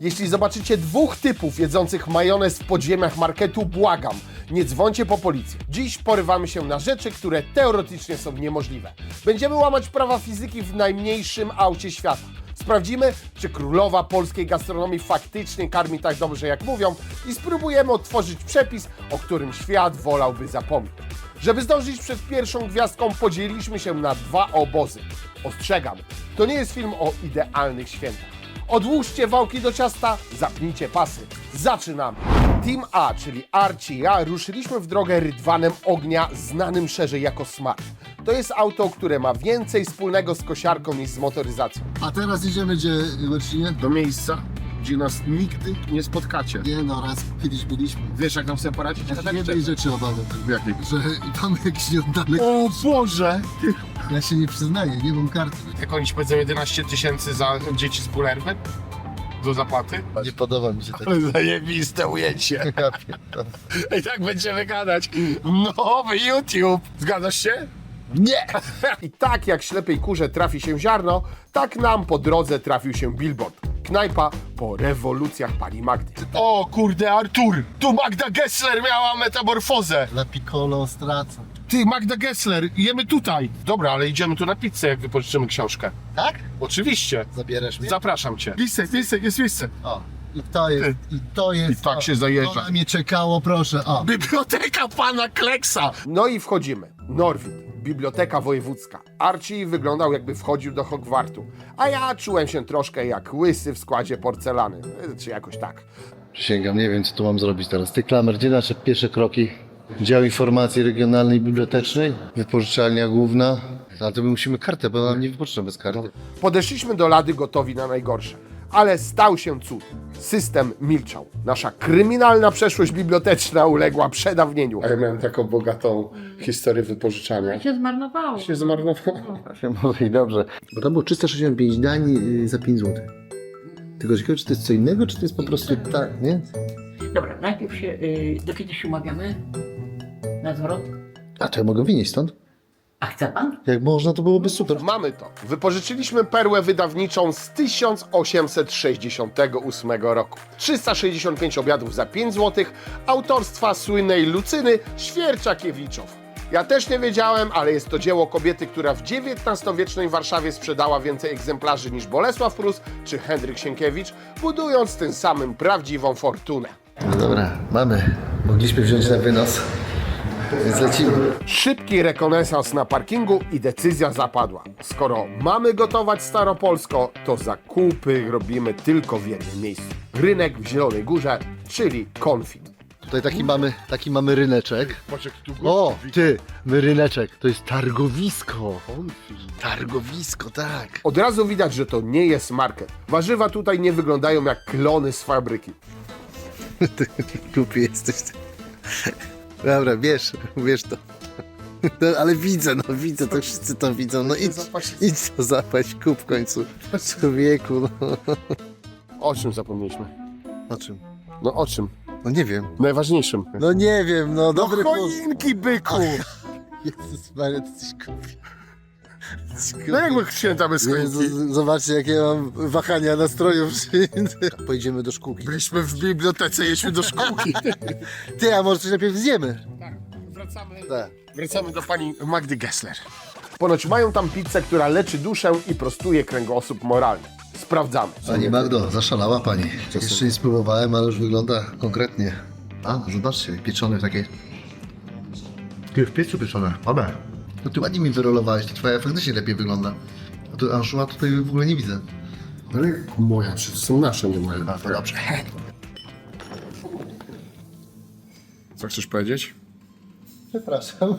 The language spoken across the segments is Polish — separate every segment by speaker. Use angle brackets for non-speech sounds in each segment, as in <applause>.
Speaker 1: Jeśli zobaczycie dwóch typów jedzących majonez w podziemiach marketu, błagam, nie dzwońcie po policję. Dziś porywamy się na rzeczy, które teoretycznie są niemożliwe. Będziemy łamać prawa fizyki w najmniejszym aucie świata. Sprawdzimy, czy królowa polskiej gastronomii faktycznie karmi tak dobrze, jak mówią, i spróbujemy odtworzyć przepis, o którym świat wolałby zapomnieć. Żeby zdążyć przed pierwszą gwiazdką, podzieliliśmy się na dwa obozy. Ostrzegam, to nie jest film o idealnych świętach. Odłóżcie wałki do ciasta, zapnijcie pasy. Zaczynamy! Team A, czyli Archie i ja, ruszyliśmy w drogę rydwanem ognia, znanym szerzej jako Smart. To jest auto, które ma więcej wspólnego z kosiarką niż z motoryzacją.
Speaker 2: A teraz idziemy gdzie, Marcinie?
Speaker 1: Do miejsca, gdzie nas nigdy nie spotkacie.
Speaker 2: Nie no, raz kiedyś byliśmy.
Speaker 1: Wiesz, jak nam sobie poradzić?
Speaker 2: Ja się jednej rzeczy obawiam,
Speaker 1: jakiej?
Speaker 2: że mamy jakiś nieoddany...
Speaker 1: O Boże!
Speaker 2: Ja się nie przyznaję, nie mam karty.
Speaker 3: Jak oni ci powiedzą 11 tysięcy za dzieci z Pulerwy? Do zapłaty?
Speaker 2: Nie podoba mi się <laughs> tak.
Speaker 3: Ale zajebiste ujęcie. <laughs> I tak będziemy gadać. Nowy YouTube. Zgadzasz się?
Speaker 2: Nie!
Speaker 1: I tak jak ślepej kurze trafi się ziarno, tak nam po drodze trafił się billboard. Knajpa po rewolucjach pani Magdy.
Speaker 3: O kurde, Artur! Tu Magda Gessler miała metamorfozę.
Speaker 2: La Piccolo straca.
Speaker 3: Ty, Magda Gessler, jemy tutaj. Dobra, ale idziemy tu na pizzę, jak wypożyczymy książkę.
Speaker 2: Tak?
Speaker 3: Oczywiście.
Speaker 2: Zabierasz mnie?
Speaker 3: Zapraszam cię. Lisek, lisek, jest lisek.
Speaker 2: O. I to jest, i to jest...
Speaker 3: I tak się zajeżdża.
Speaker 2: To na mnie czekało, proszę, o.
Speaker 3: Biblioteka pana Kleksa.
Speaker 1: No i wchodzimy. Norwid, biblioteka wojewódzka. Archie wyglądał jakby wchodził do Hogwartu, a ja czułem się troszkę jak łysy w składzie porcelany, czy jakoś tak.
Speaker 4: Przysięgam, nie wiem co tu mam zrobić teraz. Ty Klamer, gdzie nasze pierwsze kroki? Dział Informacji Regionalnej Bibliotecznej, wypożyczalnia główna. Ale to my musimy kartę, bo nam nie wypożyczą bez karty.
Speaker 1: Podeszliśmy do lady gotowi na najgorsze. Ale stał się cud. System milczał. Nasza kryminalna przeszłość biblioteczna uległa przedawnieniu.
Speaker 3: Ja miałem taką bogatą historię wypożyczania.
Speaker 5: się zmarnowało.
Speaker 3: Się zmarnowało.
Speaker 4: Się mówi, dobrze. Bo tam było 365 dań y, za 5 zł. Tylko ciekawe, czy to jest co innego, czy to jest po prostu tak, nie?
Speaker 5: Dobra, najpierw się, y, do kiedy się umawiamy? Na zwrot?
Speaker 4: A to ja mogę wynieść stąd?
Speaker 5: A chce pan?
Speaker 4: Jak można, to byłoby super.
Speaker 1: Mamy to. Wypożyczyliśmy perłę wydawniczą z 1868 roku. 365 obiadów za 5 zł, autorstwa słynnej Lucyny Świerczakiewiczow. Ja też nie wiedziałem, ale jest to dzieło kobiety, która w XIX-wiecznej Warszawie sprzedała więcej egzemplarzy niż Bolesław Prus czy Henryk Sienkiewicz, budując tym samym prawdziwą fortunę.
Speaker 4: No dobra, mamy. Mogliśmy wziąć na wynos. Więc lecimy.
Speaker 1: Szybki rekonesans na parkingu i decyzja zapadła. Skoro mamy gotować staropolsko, to zakupy robimy tylko w jednym miejscu. Rynek w Zielonej Górze, czyli Konfit.
Speaker 4: Tutaj taki mamy, taki mamy ryneczek.
Speaker 3: Patrz jak tu
Speaker 4: O, ty, my ryneczek, to jest targowisko. Targowisko, tak.
Speaker 1: Od razu widać, że to nie jest market. Warzywa tutaj nie wyglądają jak klony z fabryki. <laughs>
Speaker 4: Głupi jesteś. ty. Dobra, wiesz, wiesz to. No, ale widzę, no widzę, to wszyscy to widzą. No idź, idź to zapaść, kup w końcu. Człowieku, no.
Speaker 1: O czym zapomnieliśmy?
Speaker 4: O czym?
Speaker 1: No o czym?
Speaker 4: No nie wiem.
Speaker 1: Najważniejszym.
Speaker 4: No nie wiem, no dobry
Speaker 1: no
Speaker 4: pomysł.
Speaker 1: choinki, byku!
Speaker 4: Jezus Maria, ty jesteś głupi.
Speaker 1: No jak
Speaker 4: głupi.
Speaker 1: my święta bez choinki?
Speaker 4: Zobaczcie, jakie mam wahania nastroju. Pojedziemy do szkółki.
Speaker 1: Byliśmy w bibliotece, jedźmy do szkółki. <laughs>
Speaker 4: Ty, a może coś najpierw zjemy?
Speaker 1: Wracamy.
Speaker 4: Tak.
Speaker 1: Wracamy do pani Magdy Gessler. Ponoć mają tam pizzę, która leczy duszę i prostuje kręgosłup moralny. Sprawdzamy.
Speaker 4: Pani Magdo, zaszalała pani. Jeszcze nie spróbowałem, ale już wygląda konkretnie. A, zobaczcie, pieczone takie.
Speaker 6: Ty w piecu pieczone, obe.
Speaker 4: No ty ładnie mi wyrolowałeś, to twoja faktycznie lepiej wygląda. A tu anchoa tutaj w ogóle nie widzę.
Speaker 1: Ale moja, przecież są nasze, nie moje.
Speaker 4: A, to dobrze.
Speaker 3: Co chcesz powiedzieć?
Speaker 4: Przepraszam.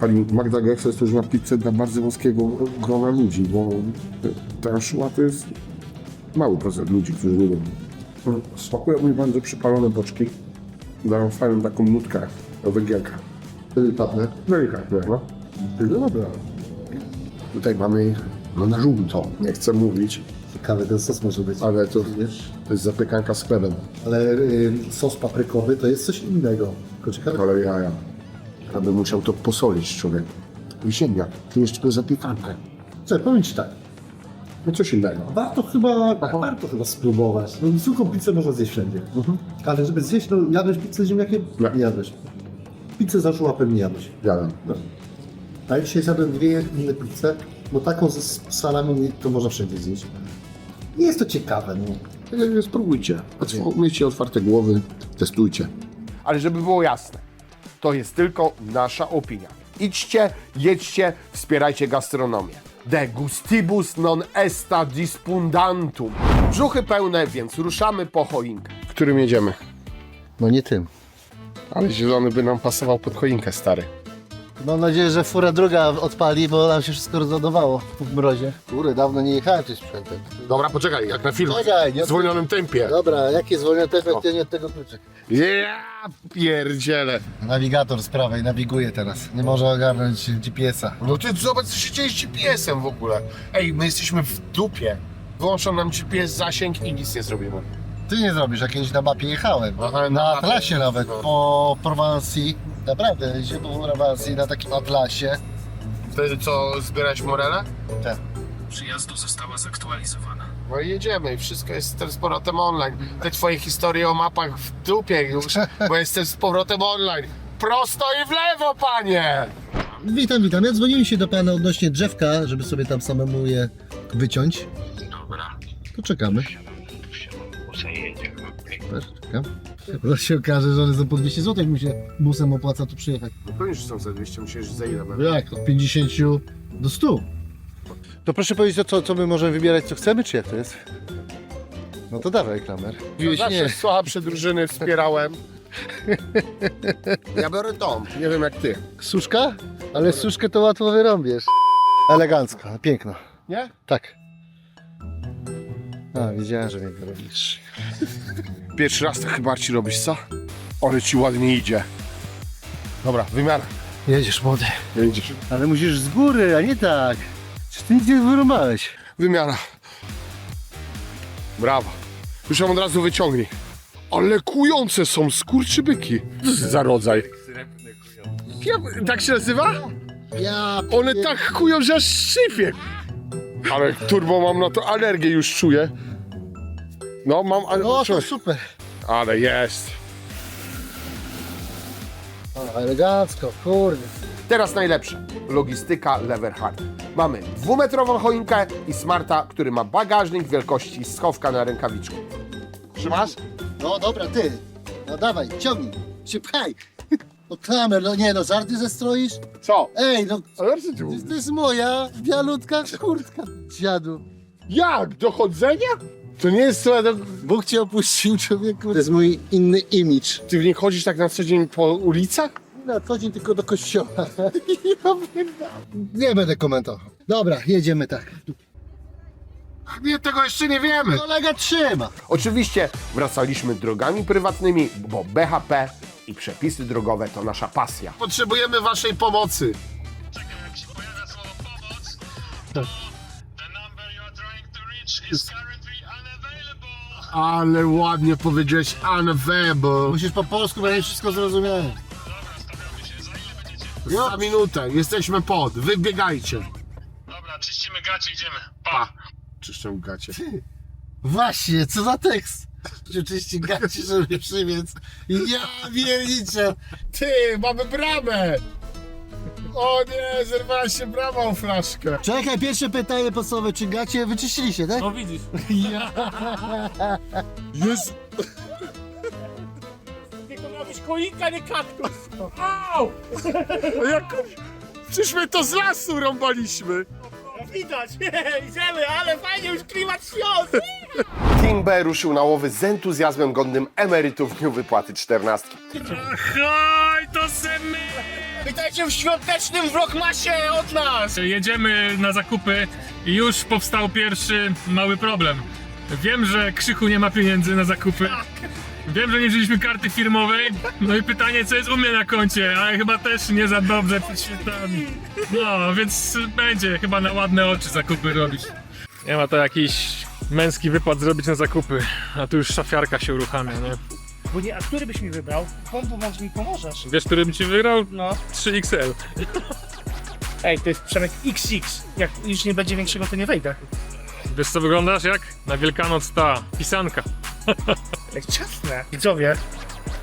Speaker 7: Pani Magda Gessler też ma pizzę dla bardzo wąskiego grona ludzi, bo ta szła to jest mały procent ludzi, którzy lubią. Smakują mi bardzo przypalone boczki. Dają fajną taką nutkę węgielka.
Speaker 4: Delikatne.
Speaker 7: Delikatnie, no. No dobra. Tutaj mamy no na żółto, nie chcę mówić,
Speaker 4: Ciekawy ten sos może być.
Speaker 7: ale to, to jest zapiekanka z chlebem.
Speaker 4: Ale y, sos paprykowy to jest coś innego. Tylko ciekawe.
Speaker 7: Ale jaja. Ja bym musiał to posolić człowiek. Ziemniak, tu jeszcze tylko zapiekankę.
Speaker 4: Co, powiem ci tak.
Speaker 8: No coś innego.
Speaker 9: Warto chyba, warto chyba spróbować. No, zwykłą pizzę można zjeść wszędzie. Ale żeby zjeść, no jadłeś pizzę z ziemniakiem?
Speaker 8: Nie.
Speaker 9: Nie jadłeś. Pizzę z anchołapem nie jadłeś.
Speaker 8: Jadam.
Speaker 9: A ja dzisiaj zjadłem dwie inne pizze, bo taką z salami to można wszędzie zjeść. Nie jest to ciekawe, no.
Speaker 8: Spróbujcie. Otw- Miejcie otwarte głowy, testujcie.
Speaker 10: Ale żeby było jasne, to jest tylko nasza opinia. Idźcie, jedźcie, wspierajcie gastronomię. De gustibus non est dispundantum. Brzuchy pełne, więc ruszamy po choinkę.
Speaker 1: Którym jedziemy?
Speaker 11: No nie tym.
Speaker 1: Ale zielony by nam pasował pod choinkę, stary.
Speaker 11: Mam nadzieję, że fura druga odpali, bo nam się wszystko rozładowało w mrozie. Kurde, dawno nie jechałem tym sprzętem.
Speaker 1: Dobra, poczekaj, jak na film.
Speaker 11: Czekaj, nie-
Speaker 1: W zwolnionym tempie.
Speaker 11: Dobra, jakie zwolnione te efektywnie od tego kluczyk.
Speaker 1: Ja pierdziele.
Speaker 11: Nawigator z prawej nawiguje teraz. Nie może ogarnąć GPS-a.
Speaker 1: No ty zobacz, co się dzieje z GPS-em w ogóle. Ej, my jesteśmy w dupie. Wyłączą nam GPS zasięg i nic nie zrobimy.
Speaker 11: Ty nie zrobisz, jak kiedyś na mapie jechałem.
Speaker 1: Aha, na
Speaker 11: na
Speaker 1: mapie.
Speaker 11: atlasie nawet, po Prowansji. Naprawdę, jeździłem po Prowansji na takim atlasie.
Speaker 1: Wtedy co, zbierać morele?
Speaker 11: Tak.
Speaker 12: przyjazdu została zaktualizowana.
Speaker 1: No i jedziemy i wszystko jest teraz z powrotem online. Te twoje historie o mapach w dupie już, bo jestem z powrotem online. Prosto i w lewo, panie!
Speaker 4: Witam, witam. Ja dzwoniłem się do pana odnośnie drzewka, żeby sobie tam samemu je wyciąć.
Speaker 12: Dobra,
Speaker 4: To czekamy. Czekam. Zaraz się okaże, że one za po 200 zł mu się busem opłaca tu przyjechać.
Speaker 1: No pewnie, że są za 200, musisz za ile będę.
Speaker 4: Jak? Od 50 do 100.
Speaker 11: To proszę powiedzieć, to co, co my możemy wybierać, co chcemy, czy jak to jest? No to dawaj, Klamer.
Speaker 1: No zawsze słabsze drużyny wspierałem. Ja biorę tą, nie wiem jak ty.
Speaker 11: Suszka? Ale suszkę to łatwo wyrąbiesz. Elegancko, piękno.
Speaker 1: Nie?
Speaker 11: Tak. A, wiedziałem, że mnie to robisz.
Speaker 1: Pierwszy raz to chyba ci robisz, co? Ale ci ładnie idzie. Dobra, wymiana.
Speaker 11: Jedziesz, młody.
Speaker 1: Jedziesz.
Speaker 11: Ale musisz z góry, a nie tak. Czy ty nic nie wyrąbałeś?
Speaker 1: Wymiana. Brawo. Już ją od razu wyciągnij. Ale kujące są skurczybyki. Co to za rodzaj? Ja, tak się nazywa?
Speaker 11: Ja
Speaker 1: One tak kują, że aż szczypie. Ale turbo mam na to alergię już czuję. No mam ale,
Speaker 11: No to super.
Speaker 1: ale jest.
Speaker 11: O, elegancko, kurde.
Speaker 10: Teraz najlepsze. Logistyka Leverhard. Mamy dwumetrową choinkę i smarta, który ma bagażnik wielkości schowka na rękawiczku.
Speaker 1: Trzymasz?
Speaker 4: No dobra, ty. No dawaj, ciągnij. Się pchaj. No klamer, no nie no, żarty zestroisz?
Speaker 1: Co?
Speaker 4: Ej, no
Speaker 1: Ale co ty
Speaker 4: to
Speaker 1: mówisz?
Speaker 4: jest- to jest moja bialutka kurtka. Dziadu.
Speaker 1: Jak? Dochodzenia? To nie jest to...
Speaker 4: Bóg cię opuścił, człowieku. To jest mój inny imidż.
Speaker 1: Ty w niej chodzisz tak na co dzień po ulicach?
Speaker 4: Na co dzień tylko do kościoła. <laughs> Nie będę komentował. Dobra, jedziemy tak.
Speaker 1: Nie, tego jeszcze nie wiemy.
Speaker 4: Kolega trzyma.
Speaker 10: Oczywiście wracaliśmy drogami prywatnymi, bo BHP i przepisy drogowe to nasza pasja.
Speaker 1: Potrzebujemy waszej pomocy.
Speaker 12: Czekaj, jak się pojawia słowo pomoc, to the number you are trying to reach is.
Speaker 1: Ale ładnie powiedziałeś unavailable.
Speaker 4: Musisz po polsku, bo ja nie wszystko zrozumiałem.
Speaker 12: Dobra, stawiamy się. Za ile będziecie?
Speaker 1: Za minutę, jesteśmy pod, wybiegajcie.
Speaker 12: Dobra, czyścimy gacie, idziemy. Pa!
Speaker 1: Czyszczę gacie.
Speaker 4: Właśnie, co za tekst? Oczywiście gaci, żeby przybiec. Ja pierniczę.
Speaker 1: Ty, mamy bramę! O nie, zerwała się brama o flaszkę.
Speaker 4: Czekaj, pierwsze pytanie podstawowe, czy gacie wyczyściliście, tak?
Speaker 12: No widzisz.
Speaker 1: Jest...
Speaker 12: Tylko miał być choinka, nie kaktus. Au!
Speaker 1: Jak... Przecież my to z lasu rąbaliśmy.
Speaker 12: Widać, <laughs> idziemy, ale fajnie, już klimat świąt.
Speaker 10: Team B ruszył na łowy z entuzjazmem godnym emerytów w dniu wypłaty czternastki.
Speaker 12: Hoj, to se my! Witajcie w świątecznym vlogmasie od nas!
Speaker 13: Jedziemy na zakupy i już powstał pierwszy mały problem. Wiem, że Krzychu nie ma pieniędzy na zakupy. Wiem, że nie wzięliśmy karty firmowej. No i pytanie, co jest u mnie na koncie, ale chyba też nie za dobrze przed świętami. No, więc będzie chyba na ładne oczy zakupy robić. Nie ma to jakiś męski wypłat zrobić na zakupy, a tu już szafiarka się uruchamia, nie?
Speaker 12: Bo nie, a który byś mi wybrał? Pompu, może mi pomożesz?
Speaker 13: Wiesz, który bym ci wygrał?
Speaker 12: No.
Speaker 13: 3XL.
Speaker 12: Ej, to jest Przemek XX. Jak już nie będzie większego, to nie wejdę.
Speaker 13: Wiesz co wyglądasz jak? Na Wielkanoc ta pisanka.
Speaker 12: Jak ciasne. Widzowie,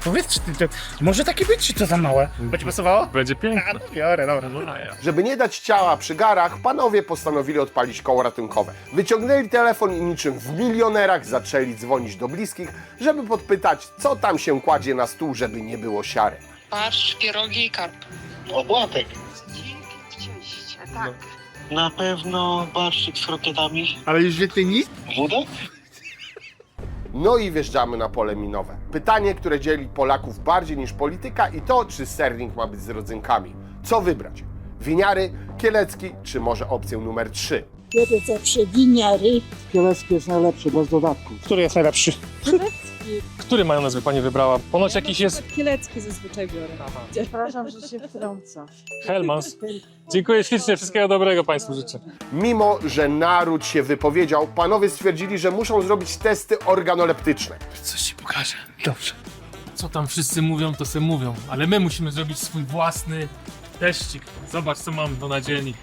Speaker 12: powiedzcie, ty, to, może takie być, czy to za małe? Będzie pasowało?
Speaker 13: Będzie
Speaker 12: A,
Speaker 13: piękne.
Speaker 12: no biorę, dobra.
Speaker 13: No, ja.
Speaker 1: Żeby nie dać ciała przy garach, panowie postanowili odpalić koło ratunkowe. Wyciągnęli telefon i niczym w milionerach zaczęli dzwonić do bliskich, żeby podpytać, co tam się kładzie na stół, żeby nie było siary.
Speaker 14: Barszcz, pierogi i karp.
Speaker 12: Obłatek.
Speaker 14: Tak.
Speaker 12: Na pewno barszczyk z krokietami.
Speaker 4: Ale już więcej nic?
Speaker 12: Woda?
Speaker 1: No i wjeżdżamy na pole minowe. Pytanie, które dzieli Polaków bardziej niż polityka i to, czy sernik ma być z rodzynkami. Co wybrać? Winiary, kielecki, czy może opcję numer 3?
Speaker 5: Biorę zawsze winiary.
Speaker 15: Kielecki jest najlepszy, bez dodatków.
Speaker 12: Który jest najlepszy?
Speaker 13: Który majonez by pani wybrała? Ponoć jakiś jest
Speaker 14: Kielecki zazwyczaj biorę.
Speaker 5: Przepraszam, że się wtrącam.
Speaker 13: Hellmans. Dziękuję ślicznie, wszystkiego dobrego państwu życzę.
Speaker 1: Mimo, że naród się wypowiedział, panowie stwierdzili, że muszą zrobić testy organoleptyczne.
Speaker 13: Coś ci pokażę. Dobrze. Co tam wszyscy mówią, to se mówią, ale my musimy zrobić swój własny teścik. Zobacz, co mam do nadzieni.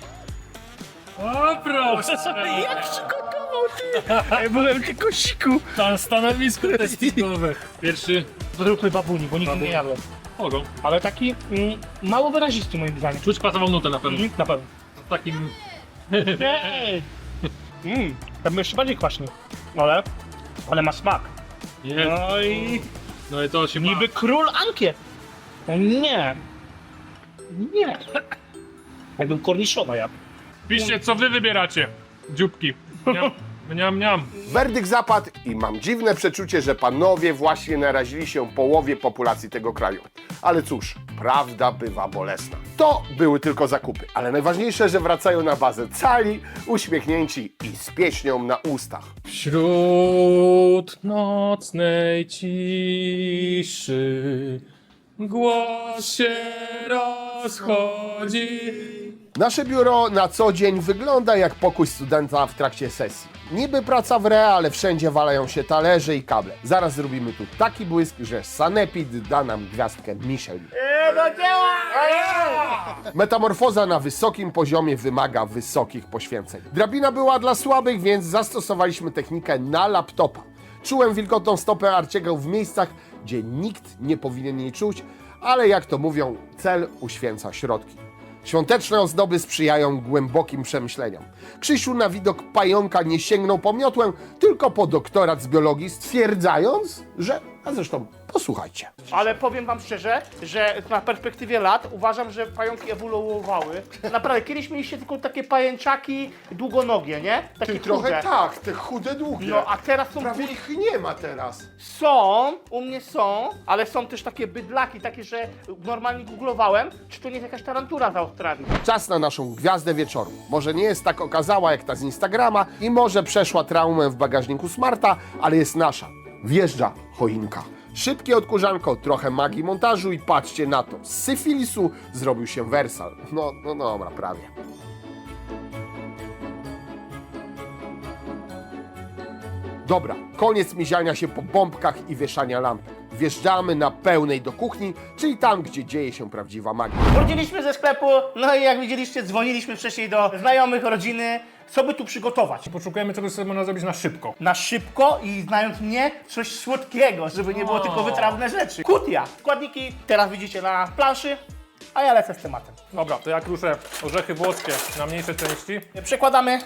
Speaker 13: O proszę! <laughs>
Speaker 12: Jak przygotował? Ja byłem tylko siku.
Speaker 13: Tam stanowisko testikowe. Pierwszy
Speaker 12: Zróbmy babuni, bo nigdy
Speaker 13: Babuni.
Speaker 12: nie jadłem.
Speaker 13: ogą.
Speaker 12: Ale taki mm, mało wyrazisty moim zdaniem.
Speaker 13: Czuć pasował nutę na pewno.
Speaker 12: Mhm, na pewno.
Speaker 13: W takim...
Speaker 12: Ej! Mmm, ten był jeszcze bardziej kwaśny. Ale, ale ma smak.
Speaker 13: Jest.
Speaker 12: No i
Speaker 13: No i to się ma.
Speaker 12: niby król ankiet. No nie. Nie. Jakbym korniszowa jadł.
Speaker 13: Piszcie, co wy wybieracie. Dzióbki. Niam, <laughs> niam, niam.
Speaker 1: Werdykt zapadł i mam dziwne przeczucie, że panowie właśnie narazili się połowie populacji tego kraju. Ale cóż, prawda bywa bolesna. To były tylko zakupy, ale najważniejsze, że wracają na bazę cali, uśmiechnięci i z pieśnią na ustach.
Speaker 13: Wśród nocnej ciszy głos się rozchodzi.
Speaker 1: Nasze biuro na co dzień wygląda jak pokój studenta w trakcie sesji. Niby praca w re, ale wszędzie walają się talerze i kable. Zaraz zrobimy tu taki błysk, że Sanepid da nam gwiazdkę Michelin. Metamorfoza na wysokim poziomie wymaga wysokich poświęceń. Drabina była dla słabych, więc zastosowaliśmy technikę na laptopa. Czułem wilgotną stopę Arciego w miejscach, gdzie nikt nie powinien jej czuć, ale jak to mówią, cel uświęca środki. Świąteczne ozdoby sprzyjają głębokim przemyśleniom. Krzysiu na widok pająka nie sięgnął po miotłę, tylko po doktorat z biologii, stwierdzając, że... A zresztą, posłuchajcie.
Speaker 12: Ale powiem wam szczerze, że na perspektywie lat uważam, że pająki ewoluowały. Naprawdę, kiedyś mieliście tylko takie pajęczaki długonogie, nie? Takie chude.
Speaker 1: tak, te chude, długie.
Speaker 12: No a teraz są
Speaker 1: Prawie ich nie ma teraz.
Speaker 12: Są, u mnie są, ale są też takie bydlaki, takie, że normalnie googlowałem, czy to nie jest jakaś tarantura z Australii.
Speaker 1: Czas na naszą gwiazdę wieczoru. Może nie jest tak okazała jak ta z Instagrama i może przeszła traumę w bagażniku Smarta, ale jest nasza. Wjeżdża choinka. Szybkie odkurzanko, trochę magii montażu i patrzcie na to. Z syfilisu zrobił się wersal. No, no dobra, prawie. Dobra, koniec miziania się po bombkach i wieszania lampek. Wjeżdżamy na pełnej do kuchni, czyli tam, gdzie dzieje się prawdziwa magia.
Speaker 12: Wróciliśmy ze sklepu, no i jak widzieliście, dzwoniliśmy wcześniej do znajomych, rodziny, co by tu przygotować.
Speaker 13: Poszukujemy czegoś, co można zrobić na szybko.
Speaker 12: Na szybko i znając mnie, coś słodkiego, żeby nie było tylko wytrawne rzeczy. Kutia. Składniki teraz widzicie na planszy, a ja lecę z tematem.
Speaker 13: Dobra, to ja kruszę orzechy włoskie na mniejsze części.
Speaker 12: Przekładamy,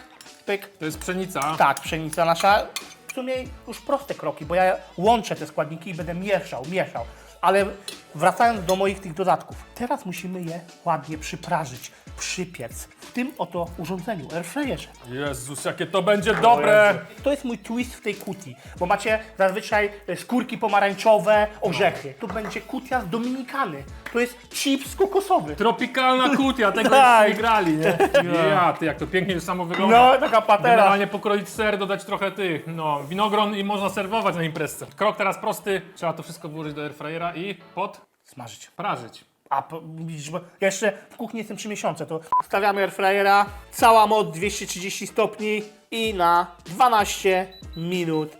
Speaker 12: pyk,
Speaker 13: To jest pszenica.
Speaker 12: Tak, pszenica nasza. W sumie już proste kroki, bo ja łączę te składniki i będę mieszał, mieszał. Ale wracając do moich tych dodatków. Teraz musimy je ładnie przyprażyć, przypiec. W tym oto urządzeniu, airfryerze.
Speaker 13: Jezus, jakie to będzie dobre!
Speaker 12: To jest mój twist w tej kutii, bo macie zazwyczaj e, skórki pomarańczowe, orzechy. Tu będzie kutia z Dominikany. To jest chips kokosowy.
Speaker 13: Tropikalna <laughs> kutia, tego
Speaker 12: Tak.
Speaker 13: nie grali, nie? <laughs> Ja, ty, jak to pięknie samo wygląda.
Speaker 12: No, taka patera.
Speaker 13: Generalnie pokroić ser, dodać trochę tych, no, winogron i można serwować na imprezce. Krok teraz prosty, trzeba to wszystko włożyć do airfryera i pod
Speaker 12: Smażyć.
Speaker 13: prażyć.
Speaker 12: A po- widzisz, bo ja jeszcze w kuchni jestem 3 miesiące, to stawiamy airfryera, cała moc 230 stopni i na 12 minut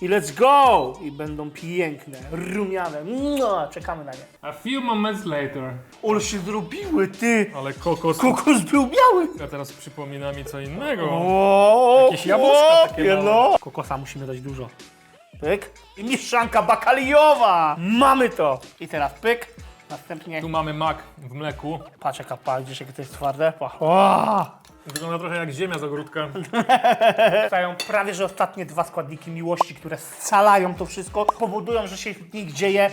Speaker 12: i let's go! I będą piękne, rumiane. No, czekamy na nie.
Speaker 13: A few moments later.
Speaker 12: Ole się zrobiły, ty!
Speaker 13: Ale kokos.
Speaker 12: Kokos był biały!
Speaker 13: A teraz przypomina mi co innego.
Speaker 12: O,
Speaker 13: Jakieś jabłuszka takie
Speaker 12: chłopie,
Speaker 13: małe.
Speaker 12: no. Kokosa musimy dać dużo. Pyk. I mieszanka bakaliowa! Mamy to! I teraz pyk. Następnie...
Speaker 13: Tu mamy mak w mleku.
Speaker 12: Patrz jaka pa, widzisz jakie to jest twarde? Pa. O!
Speaker 13: Wygląda trochę jak ziemia z ogródka. <laughs>
Speaker 12: Zostają prawie, że ostatnie dwa składniki miłości, które scalają to wszystko, powodują, że się w nich dzieje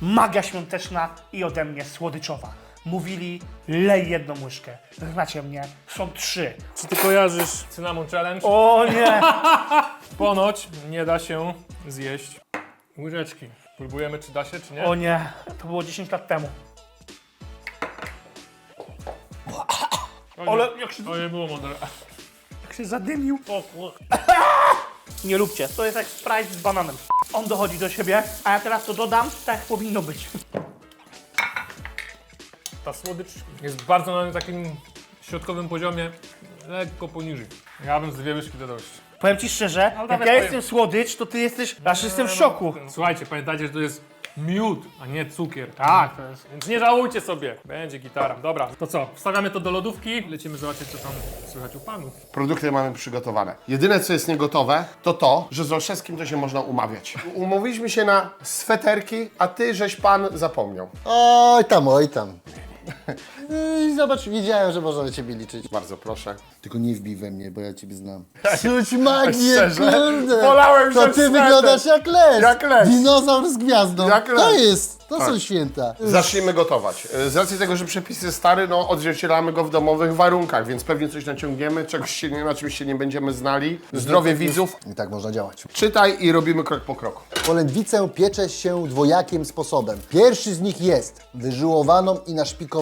Speaker 12: magia świąteczna i ode mnie słodyczowa. Mówili, lej jedną łyżkę. Znacie mnie, są trzy.
Speaker 13: Czy ty kojarzysz Cinnamon Challenge?
Speaker 12: O nie! <laughs>
Speaker 13: Ponoć nie da się zjeść łyżeczki. Próbujemy, czy da się, czy nie?
Speaker 12: O nie, to było 10 lat temu. Ale
Speaker 13: nie,
Speaker 12: jak się,
Speaker 13: to nie było mądre.
Speaker 12: jak się zadymił. <laughs> Nie lubcie, to jest jak Sprite z bananem. On dochodzi do siebie, a ja teraz to dodam, tak jak powinno być.
Speaker 13: Ta słodycz jest bardzo na takim środkowym poziomie, lekko poniżej. Ja bym z dwie łyżki dodał jeszcze.
Speaker 12: Powiem ci szczerze, jak
Speaker 13: dawaj,
Speaker 12: ja
Speaker 13: powiem.
Speaker 12: jestem słodycz, to ty jesteś, aż jestem w szoku.
Speaker 13: Słuchajcie, pamiętajcie, że to jest miód, a nie cukier. Tak, to jest. Więc nie żałujcie sobie. Będzie gitara. Dobra, to co? Wstawiamy to do lodówki. Lecimy zobaczyć, co tam słychać u panów.
Speaker 1: Produkty mamy przygotowane. Jedyne, co jest niegotowe, to to, że z Olszewskim to się można umawiać. Umówiliśmy się na sweterki, a ty, żeś pan zapomniał.
Speaker 4: Oj tam, oj tam. I zobacz, wiedziałem, że można na ciebie liczyć.
Speaker 1: Bardzo proszę.
Speaker 4: Tylko nie wbij we mnie, bo ja ciebie znam. <laughs> Czuć magię,
Speaker 1: Szczerze?
Speaker 4: kurde.
Speaker 1: Wolałem
Speaker 4: To ty
Speaker 1: sweter.
Speaker 4: wyglądasz jak les.
Speaker 1: Jak les.
Speaker 4: Dinozaur z gwiazdą.
Speaker 1: Jak
Speaker 4: To
Speaker 1: les.
Speaker 4: jest, to
Speaker 1: Tak.
Speaker 4: są święta.
Speaker 1: Zacznijmy gotować. E, Z racji tego, że przepis jest stary, no odzwierciedlamy go w domowych warunkach, więc pewnie coś naciągniemy, czegoś się nie, na czymś się nie będziemy znali. Zdrowie widzów.
Speaker 4: I tak można działać.
Speaker 1: Czytaj i robimy krok po kroku.
Speaker 4: Polędwicę piecze się dwojakim sposobem. Pierwszy z nich jest wyżyłowaną i naszpikowaną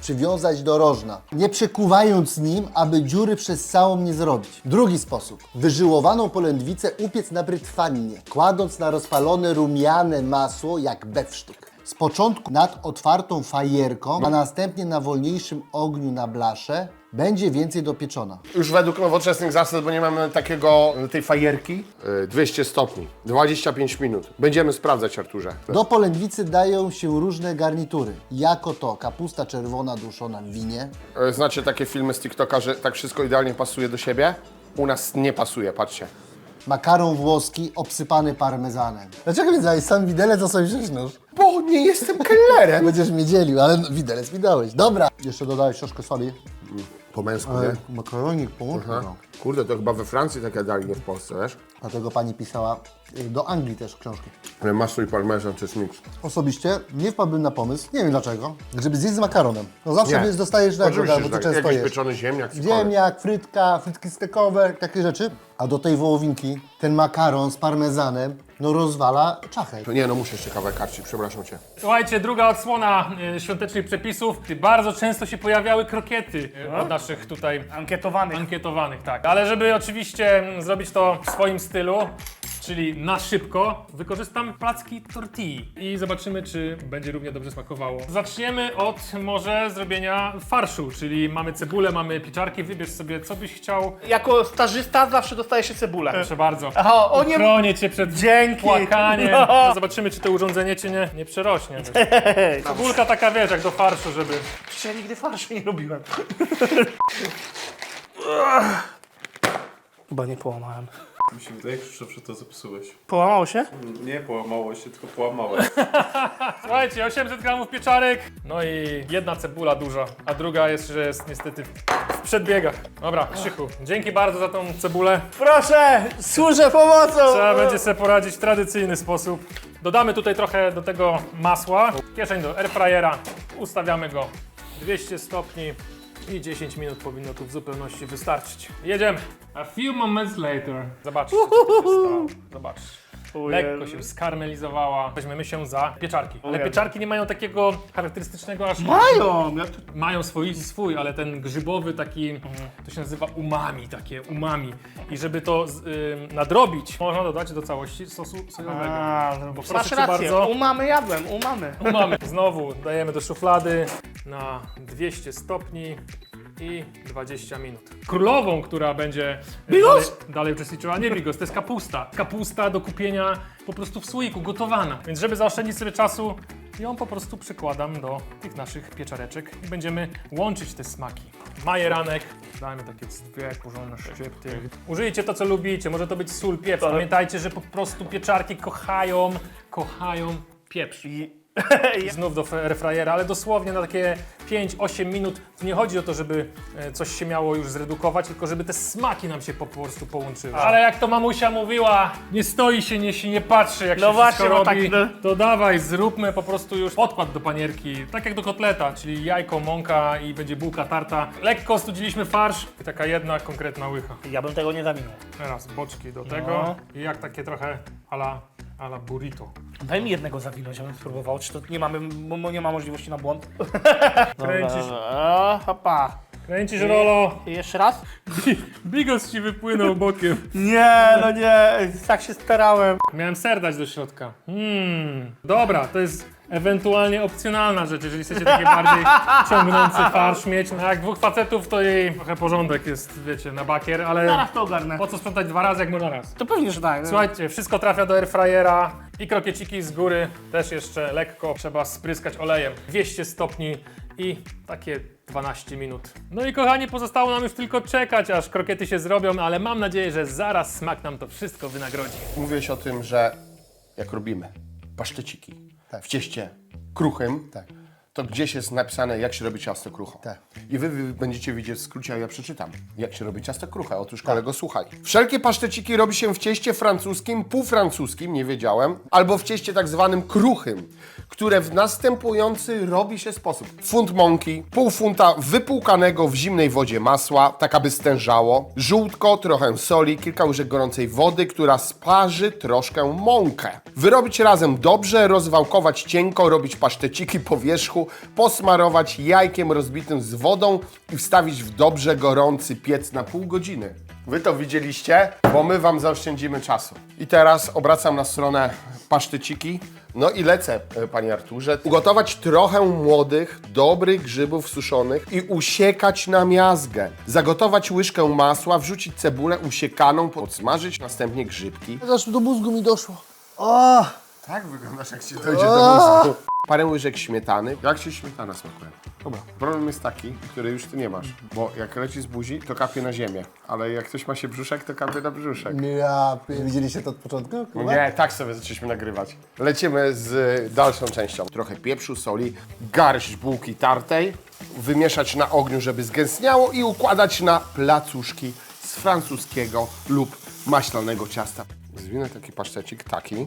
Speaker 4: przywiązać do rożna, nie przekuwając nim, aby dziury przez całą nie zrobić. Drugi sposób. Wyżyłowaną polędwicę upiec na brytwannie, kładąc na rozpalone rumiane masło jak bewsztyk. Z początku nad otwartą fajerką, a następnie na wolniejszym ogniu na blasze, będzie więcej dopieczona.
Speaker 1: Już według nowoczesnych zasad, bo nie mamy takiego, tej fajerki. E, 200 stopni, 25 minut. Będziemy sprawdzać, Arturze.
Speaker 4: Do polędwicy dają się różne garnitury. Jako to kapusta czerwona duszona w winie,
Speaker 1: E, Znacie takie filmy z TikToka, że tak wszystko idealnie pasuje do siebie? U nas nie pasuje, patrzcie.
Speaker 4: makaron włoski obsypany parmezanem. Dlaczego mi dałeś sam widelec, a sobie wziąć nóż?
Speaker 1: Bo nie jestem kelnerem. <laughs>
Speaker 4: Będziesz mnie dzielił, ale widelec mi dałeś. Dobra. Jeszcze dodałeś troszkę soli.
Speaker 1: Po męsku,
Speaker 4: Ale
Speaker 1: nie?
Speaker 4: makaronik.
Speaker 1: Aha. Kurde, to chyba we Francji takie dali, nie w Polsce, wiesz?
Speaker 4: Dlatego pani pisała do Anglii też książki.
Speaker 1: Ale masło i parmezan to jest miks.
Speaker 4: Osobiście nie wpadłbym na pomysł, nie wiem dlaczego, żeby zjeść z makaronem. No zawsze
Speaker 1: Nie.
Speaker 4: wiesz, dostajesz tak,
Speaker 1: Oczywiście,
Speaker 4: bo
Speaker 1: że
Speaker 4: to
Speaker 1: tak.
Speaker 4: często
Speaker 1: Jakiś
Speaker 4: jesz.
Speaker 1: pieczony ziemniak. cokolwiek.
Speaker 4: Ziemniak, frytka, frytki stekowe, takie rzeczy. A do tej wołowinki ten makaron z parmezanem, no rozwala czachę.
Speaker 1: Nie no, muszę jeszcze kawę karci, przepraszam cię.
Speaker 13: Słuchajcie, druga odsłona e, świątecznych przepisów. Bardzo często się pojawiały krokiety e, od naszych tutaj
Speaker 12: Ankietowanych.
Speaker 13: ankietowanych, tak. Ale żeby oczywiście mm, zrobić to w swoim stylu, czyli na szybko, wykorzystam placki tortilli i zobaczymy, czy będzie równie dobrze smakowało. Zaczniemy od może zrobienia farszu, czyli mamy cebulę, mamy pieczarki, wybierz sobie, co byś chciał.
Speaker 12: Jako stażysta zawsze dostaje się cebulę.
Speaker 13: Proszę bardzo.
Speaker 12: Aha, o nie...
Speaker 13: Chronię cię przed
Speaker 12: Dzięki.
Speaker 13: płakaniem. <laughs>
Speaker 12: No.
Speaker 13: Zobaczymy, czy to urządzenie cię nie, nie przerośnie. <laughs> Cebulka taka, wiesz, jak do farszu, żeby...
Speaker 12: Przecież ja nigdy farszu nie robiłem. <laughs> Chyba nie połamałem.
Speaker 16: Mi się wydaje, Krzysztof, że to zepsułeś.
Speaker 12: Połamało się?
Speaker 16: Nie połamało się, tylko połamałeś. <laughs>
Speaker 13: Słuchajcie, 800 gramów pieczarek, no i jedna cebula duża, a druga jest, że jest niestety w przedbiegach. Dobra, Krzychu, dzięki bardzo za tą cebulę.
Speaker 12: Proszę, służę pomocą!
Speaker 13: Trzeba będzie sobie poradzić w tradycyjny sposób. Dodamy tutaj trochę do tego masła. Kieszeń do airfryera, ustawiamy go 200 stopni i 10 minut powinno tu w zupełności wystarczyć. Jedziemy. A few moments later. Zobaczcie, co tu się stało. Zobaczcie. Lekko się skarmelizowała. Weźmiemy się za pieczarki. Ale pieczarki nie mają takiego charakterystycznego aż...
Speaker 12: Mają! Ja tu...
Speaker 13: Mają swój, swój, ale ten grzybowy taki, to się nazywa umami, takie umami. I żeby to z, ym, nadrobić, można dodać do całości sosu sojowego.
Speaker 12: A,
Speaker 13: Bo
Speaker 12: no,
Speaker 13: proszę
Speaker 12: masz
Speaker 13: cię
Speaker 12: rację,
Speaker 13: bardzo.
Speaker 12: umamy jadłem, umamy.
Speaker 13: Umamy. Znowu dajemy do szuflady na 200 stopni i 20 minut. Królową, która będzie e,
Speaker 12: Bigos?
Speaker 13: dalej, dalej uczestniczyła, nie bigos, to jest kapusta. Kapusta do kupienia po prostu w słoiku, gotowana. Więc żeby zaoszczędzić sobie czasu, ją po prostu przykładam do tych naszych pieczareczek i będziemy łączyć te smaki. Majeranek, dajmy takie dwie porządne szczypty. Użyjcie to, co lubicie, może to być sól, pieprz. Pamiętajcie, że po prostu pieczarki kochają, kochają pieprz. I <laughs> znów do refrajera, ale dosłownie na takie 5-8 minut. Nie chodzi o to, żeby e, coś się miało już zredukować, tylko żeby te smaki nam się po prostu połączyły. Ale jak to mamusia mówiła, nie stoi się, nie się nie patrzy, jak
Speaker 12: No
Speaker 13: się
Speaker 12: właśnie,
Speaker 13: wszystko
Speaker 12: tak,
Speaker 13: robi,
Speaker 12: no.
Speaker 13: to dawaj, zróbmy po prostu już podkład do panierki, tak jak do kotleta, czyli jajko, mąka i będzie bułka tarta. Lekko studziliśmy farsz i taka jedna konkretna łycha.
Speaker 12: Ja bym tego nie zawinął.
Speaker 13: Teraz boczki do
Speaker 12: No.
Speaker 13: tego i jak takie trochę ala, ala burrito.
Speaker 12: Daj mi jednego zawinąć, ja bym spróbował. Czy to nie mamy, mo- nie ma możliwości na błąd? <laughs>
Speaker 13: Kręcisz,
Speaker 12: O, hopa.
Speaker 13: kręcisz Rolo.
Speaker 12: I jeszcze raz?
Speaker 13: Bigos ci wypłynął bokiem. <laughs>
Speaker 12: Nie, no nie, tak się starałem.
Speaker 13: Miałem ser dać do środka. Hmm. Dobra, to jest ewentualnie opcjonalna rzecz, jeżeli chcecie taki bardziej <laughs> ciągnący farsz mieć. No jak dwóch facetów, to jej trochę porządek jest, wiecie, na bakier, ale
Speaker 12: Zaraz to ogarnę.
Speaker 13: po co sprzątać dwa razy, jak można raz?
Speaker 12: To pewnie, że tak.
Speaker 13: Słuchajcie, wszystko trafia do airfryera i krokieciki z góry też jeszcze lekko trzeba spryskać olejem. 200 stopni i takie 12 minut. No i kochani, pozostało nam już tylko czekać, aż krokiety się zrobią, ale mam nadzieję, że zaraz smak nam to wszystko wynagrodzi.
Speaker 1: Mówiłeś o tym, że jak robimy paszteciki w cieście kruchym,
Speaker 4: Tak.
Speaker 1: To gdzieś jest napisane, jak się robi ciasto krucho.
Speaker 4: Tak.
Speaker 1: I wy, wy będziecie widzieć w skrócie, a ja przeczytam, jak się robi ciasto kruche. Otóż kolego, słuchaj. Wszelkie paszteciki robi się w cieście francuskim, półfrancuskim, nie wiedziałem, albo w cieście tak zwanym kruchym, które w następujący robi się sposób. Funt mąki, pół funta wypłukanego w zimnej wodzie masła, tak aby stężało, żółtko, trochę soli, kilka łyżek gorącej wody, która sparzy troszkę mąkę. Wyrobić razem dobrze, rozwałkować cienko, robić paszteciki po wierzchu, posmarować jajkiem rozbitym z wodą i wstawić w dobrze gorący piec na pół godziny. Wy to widzieliście, bo my Wam zaoszczędzimy czasu. I teraz obracam na stronę paszteciki. No i lecę, e, Panie Arturze. Ugotować trochę młodych, dobrych grzybów suszonych i usiekać na miazgę. Zagotować łyżkę masła, wrzucić cebulę usiekaną, podsmażyć następnie grzybki.
Speaker 4: Aż do mózgu mi doszło. O!
Speaker 1: Tak wyglądasz, jak ci dojdzie do mózgu. Parę łyżek śmietany. Jak ci śmietana smakuje? Dobra. Problem jest taki, który już ty nie masz, bo jak leci z buzi, to kapie na ziemię, ale jak ktoś ma się brzuszek, to kapie na brzuszek.
Speaker 4: Ja, widzieliście to od początku? kurwa?
Speaker 1: Nie, tak sobie zaczęliśmy nagrywać. Lecimy z y, dalszą częścią. Trochę pieprzu, soli, garść bułki tartej, wymieszać na ogniu, żeby zgęstniało i układać na placuszki z francuskiego lub maślanego ciasta. Zwinę taki pasztecik, taki.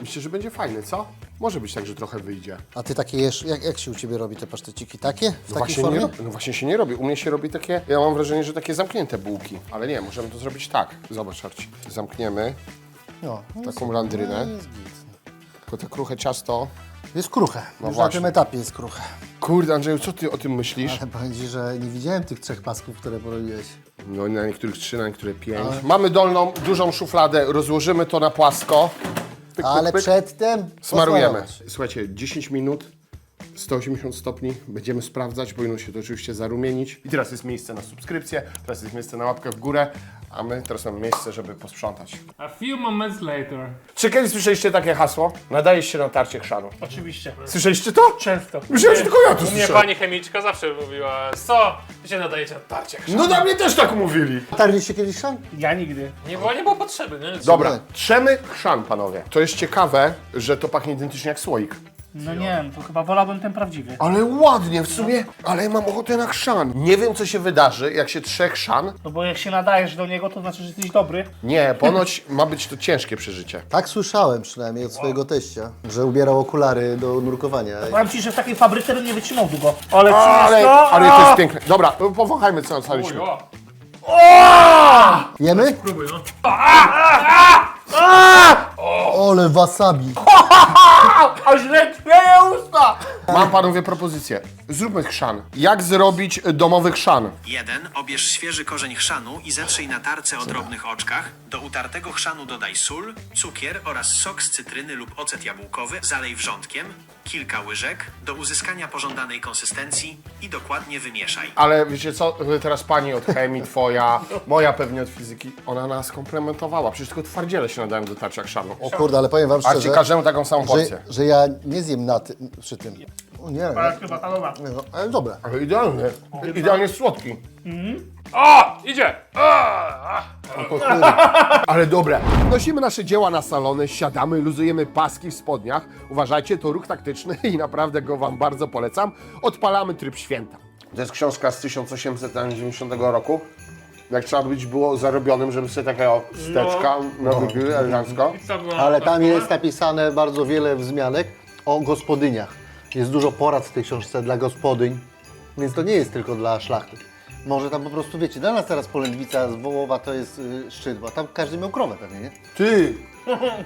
Speaker 1: Myślę, że będzie fajny, co? Może być tak, że trochę wyjdzie.
Speaker 4: A ty takie jesz, jak, jak się u ciebie robi te paszteciki? Takie? W
Speaker 1: No
Speaker 4: takiej
Speaker 1: właśnie,
Speaker 4: formie?
Speaker 1: nie, no właśnie się nie robi. U mnie się robi takie, ja mam wrażenie, że takie zamknięte bułki. Ale nie, możemy to zrobić tak. Zobacz, Arci. Zamkniemy
Speaker 4: No, no jest-
Speaker 1: taką landrynę.
Speaker 4: no jest git.
Speaker 1: Tylko te kruche ciasto.
Speaker 4: Jest kruche.
Speaker 1: No
Speaker 4: Już na
Speaker 1: właśnie.
Speaker 4: tym etapie jest kruche.
Speaker 1: Kurde, Andrzeju, co ty o tym myślisz?
Speaker 4: Ale powiem ci, że nie widziałem tych trzech pasków, które porobiłeś.
Speaker 1: No na niektórych trzy, na niektórych pięć. Mamy dolną, dużą szufladę, rozłożymy to na płasko. Pyk, pyk,
Speaker 4: Ale
Speaker 1: pyk.
Speaker 4: przedtem
Speaker 1: Smarujemy.
Speaker 4: posmarować.
Speaker 1: Słuchajcie, 10 minut, 180 stopni, będziemy sprawdzać, powinno się to oczywiście zarumienić. I teraz jest miejsce na subskrypcję, teraz jest miejsce na łapkę w górę, a my teraz mamy miejsce, żeby posprzątać.
Speaker 13: A few moments later.
Speaker 1: Czy kiedyś słyszeliście takie hasło? Nadajesz się na tarcie chrzanu.
Speaker 12: Oczywiście.
Speaker 1: Słyszeliście to?
Speaker 12: Często.
Speaker 1: Myślałem, że tylko ja to
Speaker 13: U mnie
Speaker 1: słyszałem.
Speaker 13: pani chemiczka zawsze mówiła, co? Wy się nadajecie na tarcie.
Speaker 1: No na mnie też tak mówili.
Speaker 4: Tarliście kiedyś szan?
Speaker 12: Ja nigdy.
Speaker 13: Nie było, nie było potrzeby, nie?
Speaker 1: Dobra, trzemy chrzan, panowie. To jest ciekawe, że to pachnie identycznie jak słoik.
Speaker 12: No nie wiem, to chyba wolałbym ten prawdziwy.
Speaker 1: Ale ładnie w sumie, ale ja mam ochotę na chrzan. Nie wiem, co się wydarzy, jak się trzech chrzan.
Speaker 12: No bo jak się nadajesz do niego, to znaczy, że jesteś dobry.
Speaker 1: Nie, ponoć ma być to ciężkie przeżycie.
Speaker 4: Tak słyszałem przynajmniej od swojego teścia, że ubierał okulary do nurkowania.
Speaker 12: Powiem ci, że w takiej fabryce bym nie wytrzymał długo. Ale czy
Speaker 1: Ale, ale to jest piękne. Dobra, powąchajmy co ocaliśmy.
Speaker 13: Uj, o,
Speaker 4: Jemy?
Speaker 13: próbuj, no.
Speaker 4: Ole wasabi. <laughs>
Speaker 12: Aż lęknieje usta!
Speaker 1: Mam panowie propozycję. Zróbmy chrzan. Jak zrobić domowy chrzan?
Speaker 17: 1. Obierz świeży korzeń chrzanu i zetrzyj na tarce o drobnych oczkach. Do utartego chrzanu dodaj sól, cukier oraz sok z cytryny lub ocet jabłkowy. Zalej wrzątkiem, kilka łyżek do uzyskania pożądanej konsystencji i dokładnie wymieszaj.
Speaker 1: Ale wiecie co, teraz pani od chemii, twoja, moja pewnie od fizyki, ona nas komplementowała. Przecież tylko twardziele się nadają do tarcia chrzanu.
Speaker 4: O kurde, ale powiem wam
Speaker 1: A
Speaker 4: szczerze,
Speaker 1: ci każdemu taką samą porcję.
Speaker 4: że, że ja nie zjem na tym, przy tym. O nie,
Speaker 12: Chyba talowa.
Speaker 4: nie, no, ale dobre.
Speaker 1: Ale idealnie. Idealnie słodki.
Speaker 13: O! Idzie! <laughs>
Speaker 1: Ale dobre. Nosimy nasze dzieła na salony, siadamy, luzujemy paski w spodniach. Uważajcie, to ruch taktyczny <laughs> i naprawdę go Wam bardzo polecam. Odpalamy tryb święta. To jest książka z 1890 roku. Jak trzeba być było zarobionym, żeby sobie takiego steczka na Wigilię elegancko.
Speaker 4: Ale tam jest napisane bardzo wiele wzmianek o gospodyniach. Jest dużo porad w tej książce dla gospodyń, więc to nie jest tylko dla szlachty. Może tam po prostu, wiecie, dla nas teraz polędwica z Wołowa to jest y, szczyt, bo tam każdy miał krowę pewnie, nie?
Speaker 1: Ty!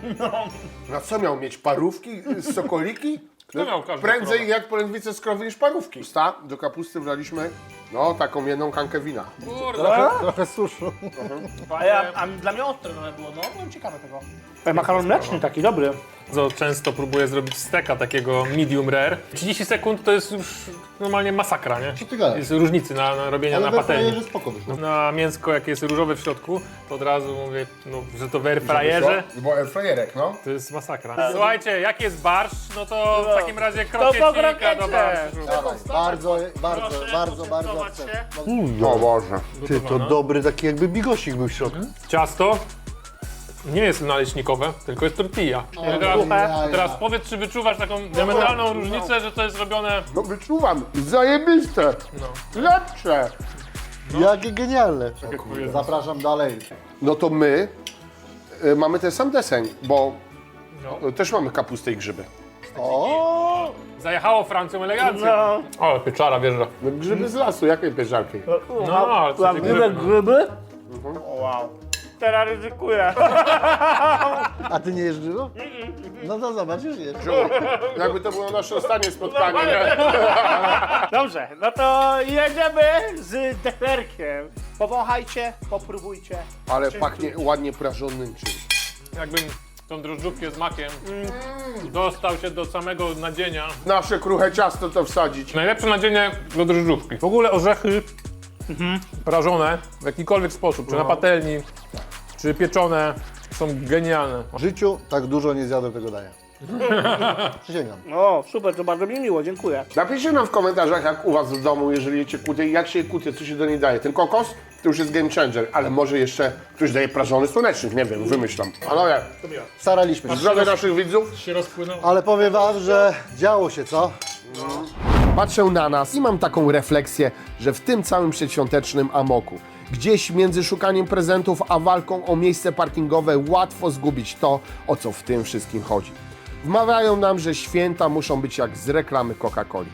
Speaker 1: <laughs> Na co miał mieć? Parówki? z Sokoliki?
Speaker 13: Kto miał każdą
Speaker 1: Prędzej
Speaker 13: krowę?
Speaker 1: jak polędwice z krowy niż parówki. Sta, do kapusty wlaliśmy, no, taką jedną kankę wina.
Speaker 13: Kurde,
Speaker 4: Trochę suszu.
Speaker 12: A, ja, a dla mnie ostre trochę było, no byłem ciekawy tego. E, makaron mleczny taki, dobry.
Speaker 13: bardzo często próbuję zrobić steka takiego medium rare. 30 sekund to jest już normalnie masakra, nie?
Speaker 4: Co ty gadasz?
Speaker 13: Jest różnicy na, na robienie
Speaker 4: Ale
Speaker 13: na
Speaker 4: we
Speaker 13: patelni.
Speaker 4: frajerze spoko wyszło.
Speaker 13: Na mięsko, jak jest różowe w środku, to od razu mówię, no, że to w airfryerze
Speaker 1: Bo airfryerek, no.
Speaker 13: to jest masakra. Słuchajcie, jak jest barszcz, no to w takim razie
Speaker 12: po
Speaker 13: krokietka do
Speaker 12: krokiecie.
Speaker 13: barszu.
Speaker 4: Dawaj, bardzo, bardzo,
Speaker 13: Proszę,
Speaker 4: bardzo, bardzo
Speaker 13: posuwać
Speaker 4: chcę.
Speaker 13: się.
Speaker 1: O Boże.
Speaker 4: Ty, to dobry taki jakby bigosik był w środku.
Speaker 13: Ciasto nie jest naleśnikowe, tylko jest tortilla. I teraz,
Speaker 4: ja,
Speaker 13: teraz powiedz, czy wyczuwasz taką diametralną różnicę, że to jest robione...
Speaker 1: No wyczuwam. Zajebiste. Lepsze.
Speaker 4: Jakie genialne. Zapraszam dalej.
Speaker 1: No to my y, mamy ten sam deseń, bo
Speaker 13: No.
Speaker 1: y, też mamy kapustę i grzyby.
Speaker 4: O,
Speaker 13: Zajechało Francją elegancję.
Speaker 12: No.
Speaker 13: O, pieczara wjeżdża.
Speaker 1: No, grzyby z lasu, jakiej pieczarki?
Speaker 13: No, ale co ty
Speaker 12: Prawdziwe
Speaker 13: grzyby?
Speaker 12: grzyby? O, wow. Teraz ryzykuję.
Speaker 4: a ty nie jesz grzybu? No to zobacz, już jesz.
Speaker 1: Jakby to było nasze ostatnie spotkanie, nie? <laughs>
Speaker 12: Dobrze, no to jedziemy z deserkiem. Powąchajcie, popróbujcie.
Speaker 1: Ale pachnie ładnie prażonym czymś.
Speaker 13: Jakbym tą drożdżówkę z makiem dostał się do samego nadzienia.
Speaker 1: Nasze kruche ciasto to wsadzić.
Speaker 13: Najlepsze nadzienie do drożdżówki. W ogóle orzechy prażone w jakikolwiek sposób, czy na patelni, czy pieczone, są genialne.
Speaker 4: W życiu tak dużo nie zjadłem tego dania. <laughs> Przysięgam.
Speaker 12: O, super, to bardzo mi miło, dziękuję.
Speaker 1: Napiszcie nam w komentarzach, jak u was w domu, jeżeli jecie kuty, jak się je kuty, co się do niej daje. Ten kokos to już jest game changer, ale może jeszcze ktoś daje prażony słonecznik, nie wiem, wymyślam. Panowie,
Speaker 4: Staraliśmy się.
Speaker 1: zdrowie naszych widzów.
Speaker 13: Się rozpłynął.
Speaker 4: Ale powiem wam, że działo się, co?
Speaker 1: Patrzę na nas i mam taką refleksję, że w tym całym przedświątecznym amoku, gdzieś między szukaniem prezentów a walką o miejsce parkingowe, łatwo zgubić to, o co w tym wszystkim chodzi. Wmawiają nam, że święta muszą być jak z reklamy Coca-Coli.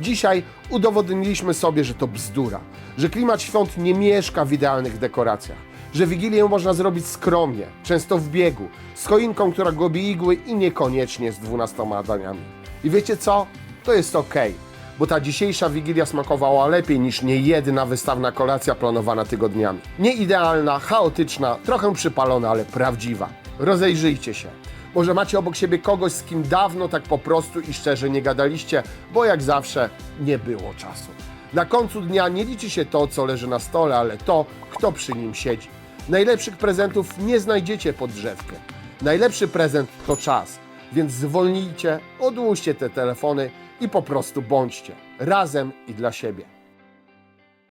Speaker 1: Dzisiaj udowodniliśmy sobie, że to bzdura, że klimat świąt nie mieszka w idealnych dekoracjach, że Wigilię można zrobić skromnie, często w biegu, z choinką, która gobi igły i niekoniecznie z dwunastoma daniami. I wiecie co? To jest okej, bo ta dzisiejsza Wigilia smakowała lepiej niż niejedna wystawna kolacja planowana tygodniami. Nieidealna, chaotyczna, trochę przypalona, ale prawdziwa. Rozejrzyjcie się. Może macie obok siebie kogoś, z kim dawno tak po prostu i szczerze nie gadaliście, bo jak zawsze nie było czasu. Na końcu dnia nie liczy się to, co leży na stole, ale to, kto przy nim siedzi. Najlepszych prezentów nie znajdziecie pod drzewkiem. Najlepszy prezent to czas, więc zwolnijcie, odłóżcie te telefony i po prostu bądźcie razem i dla siebie.